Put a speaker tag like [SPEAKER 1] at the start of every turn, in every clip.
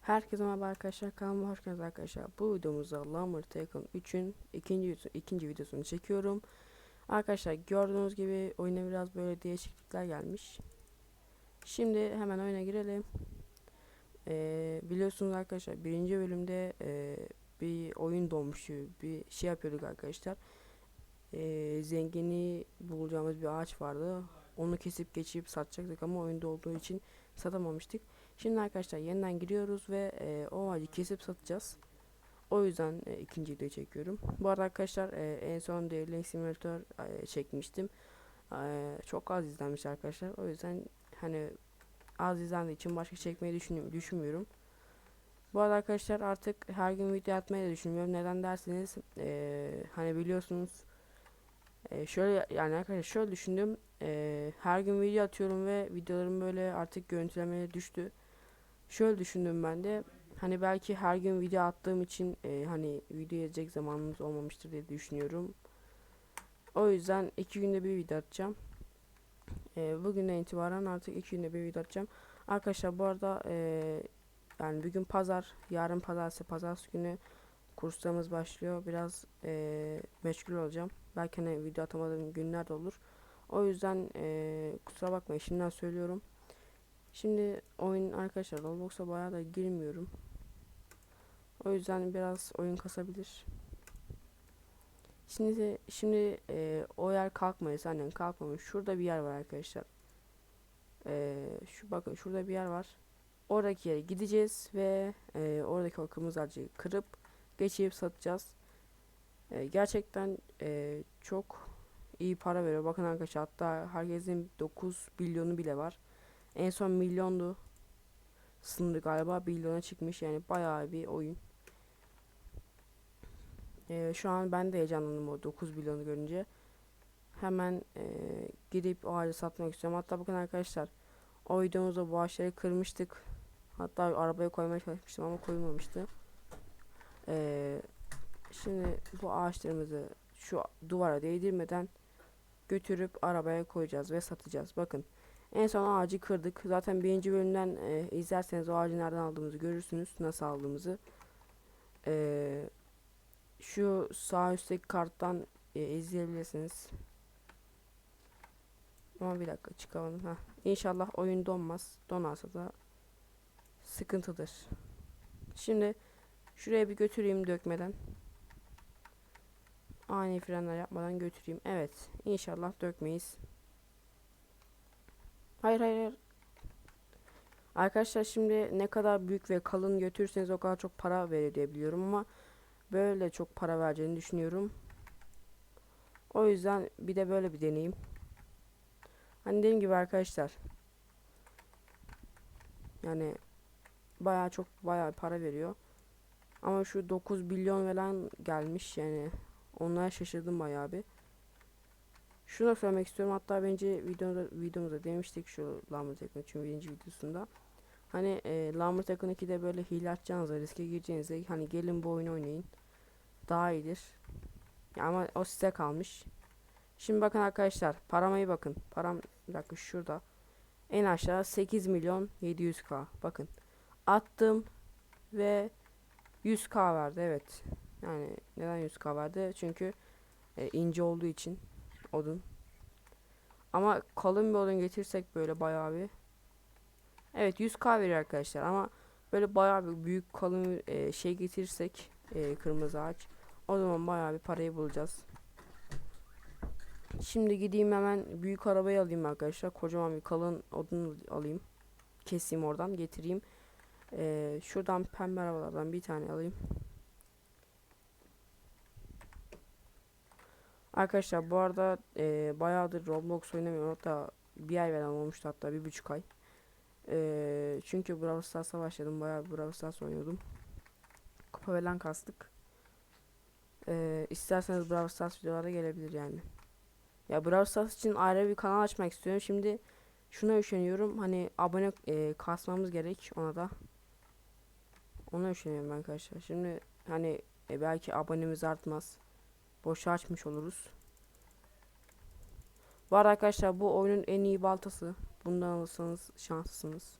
[SPEAKER 1] Herkese merhaba arkadaşlar kanalıma hoş geldiniz arkadaşlar. Bu videomuzda Lamber Taken 3'ün ikinci, ikinci videosunu çekiyorum. Arkadaşlar gördüğünüz gibi oyuna biraz böyle değişiklikler gelmiş. Şimdi hemen oyuna girelim. Ee, biliyorsunuz arkadaşlar birinci bölümde e, bir oyun doğmuştu. Bir şey yapıyorduk arkadaşlar. Ee, zengini bulacağımız bir ağaç vardı. Onu kesip geçip satacaktık ama oyunda olduğu için satamamıştık. Şimdi arkadaşlar yeniden giriyoruz ve e, o ağacı kesip satacağız. O yüzden e, ikinci videoyu çekiyorum. Bu arada arkadaşlar e, en son Devlet Simulator e, çekmiştim. E, çok az izlenmiş arkadaşlar. O yüzden hani az izlendiği için başka çekmeyi düşünüyorum, düşünmüyorum. Bu arada arkadaşlar artık her gün video atmayı da düşünmüyorum. Neden derseniz e, hani biliyorsunuz e, şöyle yani arkadaşlar şöyle düşündüm. E, her gün video atıyorum ve videolarım böyle artık görüntülemeye düştü. Şöyle düşündüm ben de hani belki her gün video attığım için e, hani video yazacak zamanımız olmamıştır diye düşünüyorum. O yüzden iki günde bir video atacağım. E, bugünden itibaren artık iki günde bir video atacağım. Arkadaşlar bu arada e, yani bugün pazar, yarın pazartesi, pazartesi günü kurslarımız başlıyor. Biraz e, meşgul olacağım. Belki hani video atamadığım günler de olur. O yüzden e, kusura bakmayın şimdiden söylüyorum. Şimdi oyun arkadaşlar Roblox'a bayağı da girmiyorum. O yüzden biraz oyun kasabilir. Şimdi şimdi e, o yer kalkmayız annen kalkmamış. Şurada bir yer var arkadaşlar. E, şu bakın şurada bir yer var. Oradaki yere gideceğiz ve e, oradaki o kırmızı kırıp geçip satacağız. E, gerçekten e, çok iyi para veriyor. Bakın arkadaşlar hatta herkesin 9 milyonu bile var. En son milyondu. Sınırı galiba milyona çıkmış. Yani bayağı bir oyun. Ee, şu an ben de heyecanlandım o 9 milyonu görünce. Hemen e, gidip o ağacı satmak istiyorum. Hatta bakın arkadaşlar. O videomuzda bu ağaçları kırmıştık. Hatta arabaya koymaya çalışmıştım ama koyulmamıştı. Ee, şimdi bu ağaçlarımızı şu duvara değdirmeden götürüp arabaya koyacağız ve satacağız. Bakın. En son ağacı kırdık. Zaten birinci bölümden e, izlerseniz o ağacı nereden aldığımızı görürsünüz. Nasıl aldığımızı. E, şu sağ üstteki karttan e, izleyebilirsiniz. Ama bir dakika çıkalım. Heh. İnşallah oyun donmaz. Donarsa da sıkıntıdır. Şimdi şuraya bir götüreyim dökmeden. Ani frenler yapmadan götüreyim. Evet. İnşallah dökmeyiz. Hayır hayır. Arkadaşlar şimdi ne kadar büyük ve kalın götürürseniz o kadar çok para verir diye biliyorum ama böyle çok para vereceğini düşünüyorum. O yüzden bir de böyle bir deneyim. Hani dediğim gibi arkadaşlar. Yani bayağı çok bayağı para veriyor. Ama şu 9 milyon falan gelmiş yani. Onlara şaşırdım bayağı bir. Şunu söylemek istiyorum. Hatta bence videoda, videomuzda demiştik şu Lambert Tekno için birinci videosunda. Hani e, Lambert Tekno 2'de böyle hile atacağınızda riske gireceğinizde hani gelin bu oyunu oynayın. Daha iyidir. Ya ama o size kalmış. Şimdi bakın arkadaşlar parama iyi bakın. Param bir dakika şurada. En aşağı 8 milyon 700k. Bakın. Attım ve 100k verdi evet. Yani neden 100k verdi? Çünkü e, ince olduğu için odun. Ama kalın bir odun getirsek böyle bayağı bir. Evet 100k veriyor arkadaşlar ama böyle bayağı bir büyük kalın e, şey getirirsek e, kırmızı ağaç o zaman bayağı bir parayı bulacağız. Şimdi gideyim hemen büyük arabayı alayım arkadaşlar. Kocaman bir kalın odun alayım. Keseyim oradan getireyim. E, şuradan pembe arabalardan bir tane alayım. Arkadaşlar bu arada e, bayağıdır Roblox oynamıyorum hatta bir ay falan olmuştu hatta bir buçuk ay. E, çünkü Brawl Stars'a başladım bayağı Brawl Stars oynuyordum. Kupa falan kastık. E, isterseniz Brawl Stars videolara gelebilir yani. Ya Brawl Stars için ayrı bir kanal açmak istiyorum. Şimdi şuna üşeniyorum hani abone e, kasmamız gerek ona da. Ona üşeniyorum arkadaşlar. Şimdi hani e, belki abonemiz artmaz boşa açmış oluruz. Arada arkadaşlar bu oyunun en iyi baltası. Bundan alırsanız şanslısınız.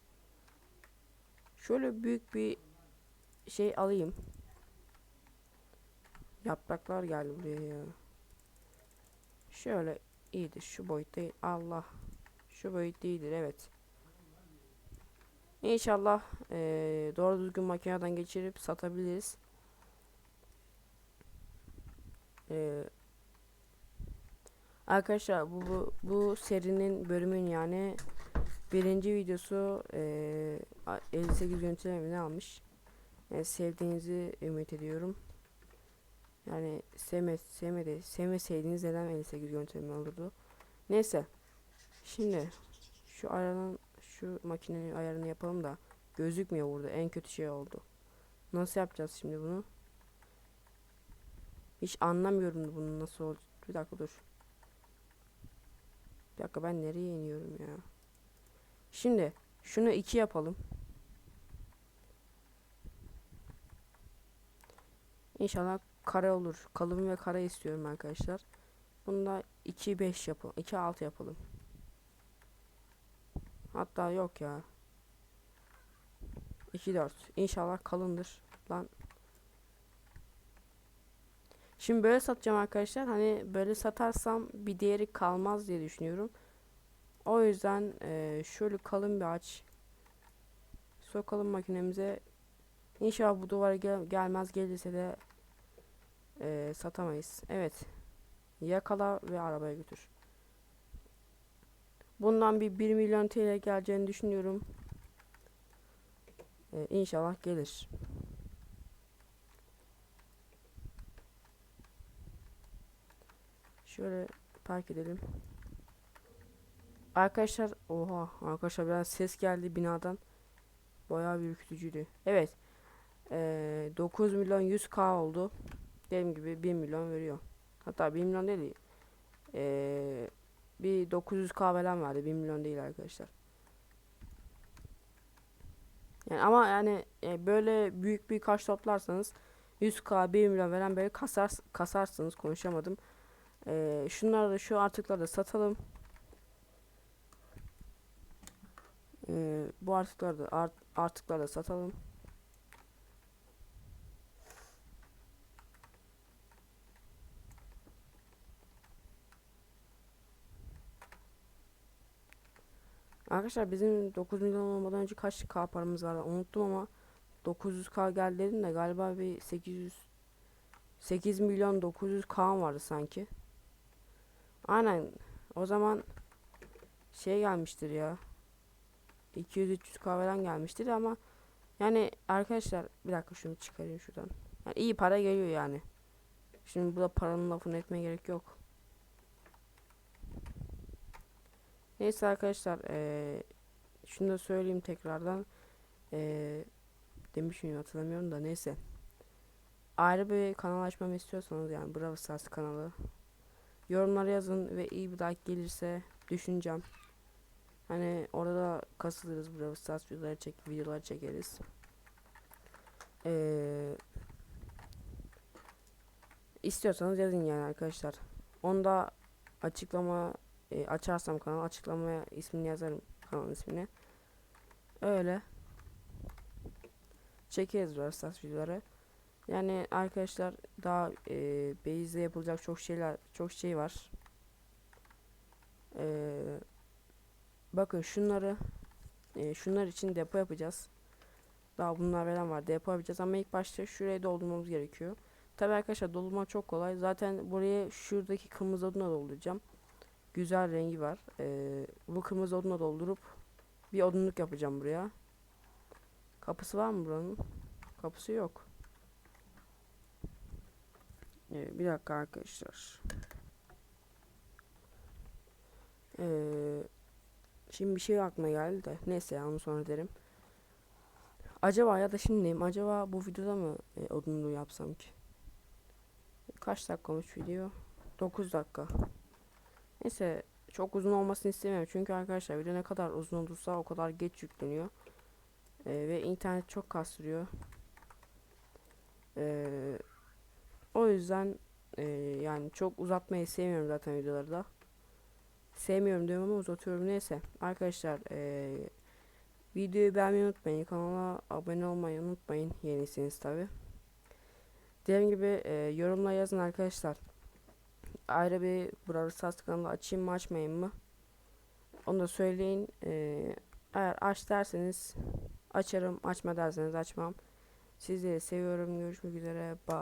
[SPEAKER 1] Şöyle büyük bir şey alayım. Yapraklar geldi buraya ya. Şöyle iyidir. Şu boyut değil. Allah. Şu boyut değildir. Evet. İnşallah eee, doğru düzgün makineden geçirip satabiliriz. Eee, arkadaşlar bu, bu bu serinin bölümün yani birinci videosu a- 58 görüntülemeni almış. Yani sevdiğinizi ümit ediyorum. Yani sevme, sevmedi, sevmeseydiniz neden 58 görüntüleme olurdu. Neyse. Şimdi şu ayarın şu makinenin ayarını yapalım da gözükmüyor burada. En kötü şey oldu. Nasıl yapacağız şimdi bunu? Hiç anlamıyorum bunun nasıl olacak. Bir dakika dur. Bir dakika ben nereye iniyorum ya? Şimdi şunu iki yapalım. İnşallah kare olur. Kalın ve kare istiyorum arkadaşlar. Bunda 2 5 yapalım. 2 6 yapalım. Hatta yok ya. 2 4. İnşallah kalındır. Lan. Şimdi böyle satacağım arkadaşlar. Hani böyle satarsam bir değeri kalmaz diye düşünüyorum. O yüzden eee, şöyle kalın bir ağaç sokalım makinemize. İnşallah bu duvara gel- gelmez gelirse de eee, satamayız. Evet. Yakala ve arabaya götür. Bundan bir 1 milyon TL geleceğini düşünüyorum. Ee, inşallah gelir. Şöyle park edelim. Arkadaşlar oha arkadaşlar biraz ses geldi binadan. Bayağı bir ürkütücüydü. Evet. Ee, 9 milyon 100k oldu. Dediğim gibi 1 milyon veriyor. Hatta 1 milyon değil. Ee, bir 900k falan vardı. 1 milyon değil arkadaşlar. Yani ama yani e, böyle büyük bir kaç toplarsanız 100k 1 milyon veren böyle kasar kasarsınız konuşamadım. Ee, şunları da şu artıkları da satalım. Ee, bu artıkları da art, artıkları da satalım. Arkadaşlar bizim 9 milyon olmadan önce kaç K paramız vardı unuttum ama 900K geldi dedim de galiba bir 800 8 milyon 900K vardı sanki. Aynen o zaman şey gelmiştir ya 200-300K falan gelmiştir ama yani arkadaşlar bir dakika şunu çıkarayım şuradan. Yani iyi para geliyor yani. Şimdi burada paranın lafını etmeye gerek yok. Neyse arkadaşlar eee şunu da söyleyeyim tekrardan. Eee demiş miyim hatırlamıyorum da neyse. Ayrı bir kanal açmamı istiyorsanız yani Brawl Stars kanalı. Yorumlara yazın ve iyi bir like gelirse düşüneceğim. Hani orada kasılırız Brawl Stars videoları çek videolar çekeriz. Eee istiyorsanız yazın yani arkadaşlar. Onda açıklama e, açarsam kanal açıklamaya ismini yazarım kanalın ismini. Öyle. Çekeriz Brawl Stars videoları. Yani arkadaşlar daha e, Base'de yapılacak çok şeyler çok şey var. E, bakın şunları e, şunlar için depo yapacağız. Daha bunlar falan var. Depo yapacağız ama ilk başta şurayı doldurmamız gerekiyor. Tabi arkadaşlar doldurma çok kolay. Zaten buraya şuradaki kırmızı odunla dolduracağım. Güzel rengi var. Ee, bu kırmızı odunla doldurup bir odunluk yapacağım buraya. Kapısı var mı buranın? Kapısı yok. Ee, bir dakika arkadaşlar. Ee, şimdi bir şey aklıma geldi de. Neyse ya onu sonra derim. Acaba ya da şimdiyim. Acaba bu videoda mı e, odunluğu yapsam ki? Kaç dakika olmuş video? 9 dakika. Neyse çok uzun olmasını istemiyorum. Çünkü arkadaşlar video ne kadar uzun olursa o kadar geç yükleniyor. Ee, ve internet çok kastırıyor. Ee, o yüzden e, yani çok uzatmayı sevmiyorum zaten videoları da. Sevmiyorum diyorum ama uzatıyorum. Neyse arkadaşlar e, videoyu beğenmeyi unutmayın. Kanala abone olmayı unutmayın. Yenisiniz tabi. Dediğim gibi e, yorumla yazın arkadaşlar. Ayrı bir Brawl Stars kanalı açayım mı açmayayım mı? Onu da söyleyin. E, eğer aç derseniz açarım. Açma derseniz açmam. Sizleri seviyorum. Görüşmek üzere. Bye.